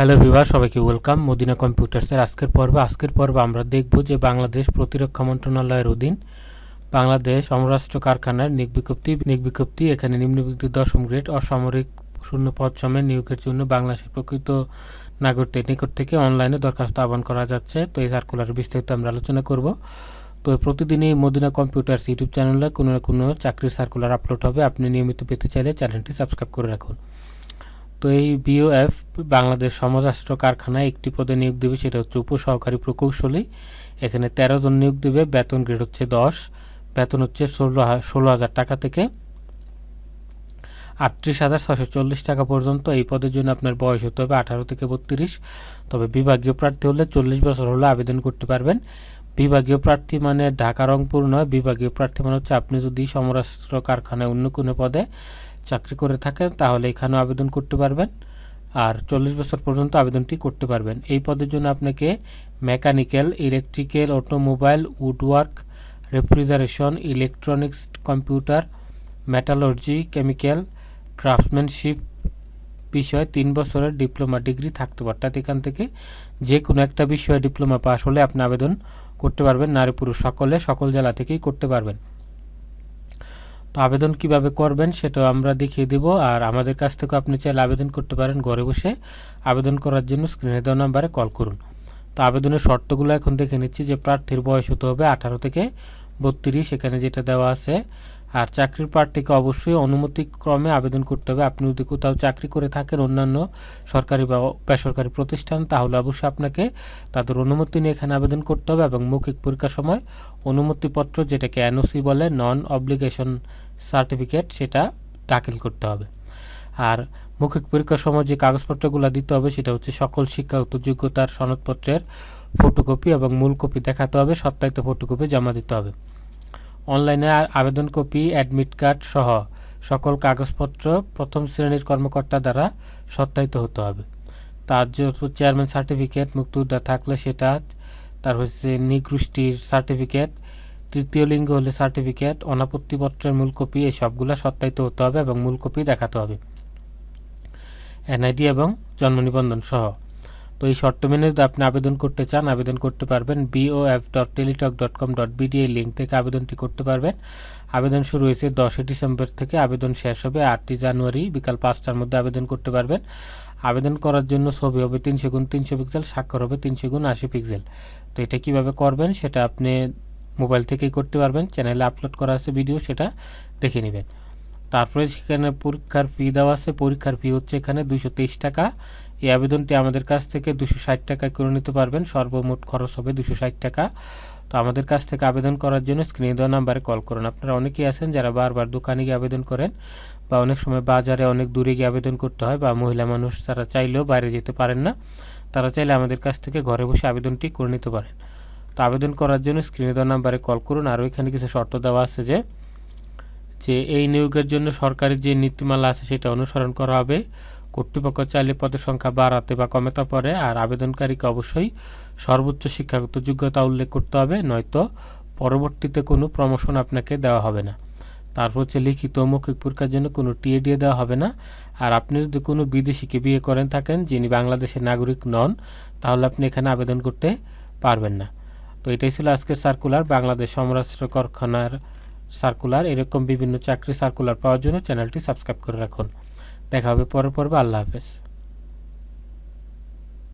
Hello বিভার সবাইকে welcome. Medina কম্পিউটার্সের আজকের পর্বে। আজকের পর্বে আমরা দেখব যে বাংলাদেশ প্রতিরক্ষা মন্ত্রণালয়ের অধীন বাংলাদেশ অমরাষ্ট্র কারখানার নিক বিজ্ঞপ্তি নিক বিজ্ঞপ্তি, এখানে নিম্নবিজ্ঞপ্তি দশম গ্রেড অসামরিক শূন্য পদ সময় নিয়োগের জন্য বাংলাদেশের প্রকৃত নাগরিকদের নিকট থেকে অনলাইনে দরখাস্ত আহ্বান করা যাচ্ছে। তো এই সার্কুলার বিস্তারিত আমরা আলোচনা করব। তো প্রতিদিনই মদিনা কম্পিউটার্স ইউটিউব চ্যানেলে কোনো না কোনো চাকরির সার্কুলার আপলোড হবে। আপনি নিয়মিত পেতে চাইলে চ্যানেলটি সাবস্ক্রাইব করে রাখুন। তো এই বিওএফ বাংলাদেশ সমরাষ্ট্র কারখানায় একটি পদে নিয়োগ দেবে, সেটা হচ্ছে উপসহকারী প্রকৌশলী। এখানে তেরো জন নিয়োগ দেবে, বেতন গ্রেড হচ্ছে দশ, বেতন হচ্ছে ষোলো ষোলো হাজার টাকা থেকে আটত্রিশ হাজার ছশো চল্লিশ টাকা পর্যন্ত। এই পদের জন্য আপনার বয়স হতে হবে আঠারো থেকে বত্রিশ। তবে বিভাগীয় প্রার্থী হলে চল্লিশ বছর হলে আবেদন করতে পারবেন। বিভাগীয় প্রার্থী মানে ঢাকা রংপুর নয়, বিভাগীয় প্রার্থী মানে হচ্ছে আপনি যদি সমরাষ্ট্র কারখানায় অন্য কোনো পদে চাকরি করে থাকেন, তাহলে এখানেও আবেদন করতে পারবেন। আর চল্লিশ বছর পর্যন্ত আবেদনটি করতে পারবেন। এই পদের জন্য আপনাকে mechanical, electrical, automobile, woodwork, refrigeration, electronics, computer, metallurgy, chemical craftsmanship বিষয়ে তিন বছরের ডিপ্লোমা ডিগ্রি থাকতে পারে অর্থাৎ এখান থেকে যে কোনো একটা বিষয়ে ডিপ্লোমা পাস হলে আপনি আবেদন করতে পারবেন। নারী পুরুষ সকলে, সকল জেলা থেকেই করতে পারবেন। আবেদন কীভাবে করবেন সেটা আমরা দেখিয়ে দেব। আর আমাদের কাছ থেকে আপনি চাইলে আবেদন করতে পারেন ঘরে বসে। আবেদন করার জন্য স্ক্রিনে দেওয়া নাম্বারে কল করুন। তো আবেদনের শর্তগুলো এখন দেখে নিচ্ছি যে প্রার্থীর বয়স হতে হবে আঠারো থেকে বত্রিশ, এখানে যেটা দেওয়া আছে। আর চাকরির প্রার্থীকে অবশ্যই অনুমতিক্রমে আবেদন করতে হবে। আপনি যদি কোথাও চাকরি করে থাকেন অন্যান্য সরকারি বা বেসরকারি প্রতিষ্ঠান, তাহলে অবশ্যই আপনাকে তাদের অনুমতি নিয়ে এখানে আবেদন করতে হবে এবং মৌখিক পরীক্ষার সময় অনুমতিপত্র, যেটাকে এনওসি বলে নন অব্লিগেশন সার্টিফিকেট সেটা দাখিল করতে হবে। আর মৌখিক পরীক্ষার সময় যে কাগজপত্রগুলো দিতে হবে সেটা হচ্ছে সকল শিক্ষাগত যোগ্যতার সনদপত্রের ফটোকপি এবং মূল কপি দেখাতে হবে, সত্যায়িত ফটোকপি জমা দিতে হবে। অনলাইনে আবেদন কপি, অ্যাডমিট কার্ড সহ সকল কাগজপত্র প্রথম শ্রেণির কর্মকর্তা দ্বারা সত্যায়িত হতে হবে। তার যেহেতু চেয়ারম্যান সার্টিফিকেট মুক্তিযোদ্ধা থাকলে সেটা তার হচ্ছে নিগোষ্ঠীর সার্টিফিকেট তৃতীয় লিঙ্গ হলে সার্টিফিকেট অনাপত্তিপত্রের মূল কপি, এই সবগুলো সত্যায়িত হতে হবে এবং মূল কপি দেখাতে হবে। এনআইডি এবং জন্ম নিবন্ধন সহ। তো এই শর্ত মেনে যদি আপনি আবেদন করতে চান, আবেদন করতে পারবেন BOF dot Teletalk dot com dot BD এই লিঙ্ক থেকে আবেদনটি করতে পারবেন। আবেদন শুরু হয়েছে দশই ডিসেম্বর থেকে, আবেদন শেষ হবে আটই জানুয়ারি, বিকাল পাঁচটার মধ্যে আবেদন করতে পারবেন। আবেদন করার জন্য ছবি হবে তিনশো গুণ তিনশো পিক্সেল স্বাক্ষর হবে তিনশো গুণ আশি পিক্সেল তো এটা কীভাবে করবেন, সেটা আপনি মোবাইল থেকেই করতে পারবেন চ্যানেলে আপলোড করা আছে ভিডিও সেটা দেখে নেবেন। তারপরে সেখানে পরীক্ষার ফি দেওয়া আছে, পরীক্ষার ফি হচ্ছে এখানে দুশো টাকা। এই আবেদনটি আমাদের কাছ থেকে দুশো ষাট টাকায় করে নিতে পারবেন, সর্বমোট খরচ হবে দুশো ষাট টাকা। তো আমাদের কাছ থেকে আবেদন করার জন্য স্ক্রিনে দেওয়া নাম্বারে কল করুন। আপনারা অনেকেই আছেন যারা বারবার দোকানে গিয়ে আবেদন করেন, বা অনেক সময় বাজারে অনেক দূরে গিয়ে আবেদন করতে হয়, বা মহিলা মানুষ তারা চাইলেও বাইরে যেতে পারেন না, তারা চাইলে আমাদের কাছ থেকে ঘরে বসে আবেদনটি করে নিতে পারেন। তো আবেদন করার জন্য স্ক্রিনে দেওয়া নাম্বারে কল করুন। আর ওইখানে কিছু শর্ত দেওয়া আছে যে যে এই নিয়োগের জন্য সরকারি যে নীতিমালা আছে সেটা অনুসরণ করা হবে। কর্তৃপক্ষ চাইলে পদের সংখ্যা বাড়াতে বা কমাতে পারে। আর আবেদনকারীকে অবশ্যই সর্বোচ্চ শিক্ষাগত যোগ্যতা উল্লেখ করতে হবে, নয়তো পরবর্তীতে কোনো প্রমোশন আপনাকে দেওয়া হবে না। তারপর হচ্ছে লিখিত মৌখিক পরীক্ষার জন্য কোনো টিএডিএ দেওয়া হবে না। আর আপনি যদি কোনো বিদেশিকে বিয়ে করেন থাকেন, যিনি বাংলাদেশের নাগরিক নন, তাহলে আপনি এখানে আবেদন করতে পারবেন না। তো এটাই ছিল আজকের সার্কুলার বাংলাদেশ সমরাষ্ট্র কারখানার সার্কুলার এরকম বিভিন্ন চাকরি সার্কুলার পাওয়ার জন্য চ্যানেলটি সাবস্ক্রাইব করে রাখুন। দেখা হবে পরের পর্বে। আল্লাহ হাফেজ।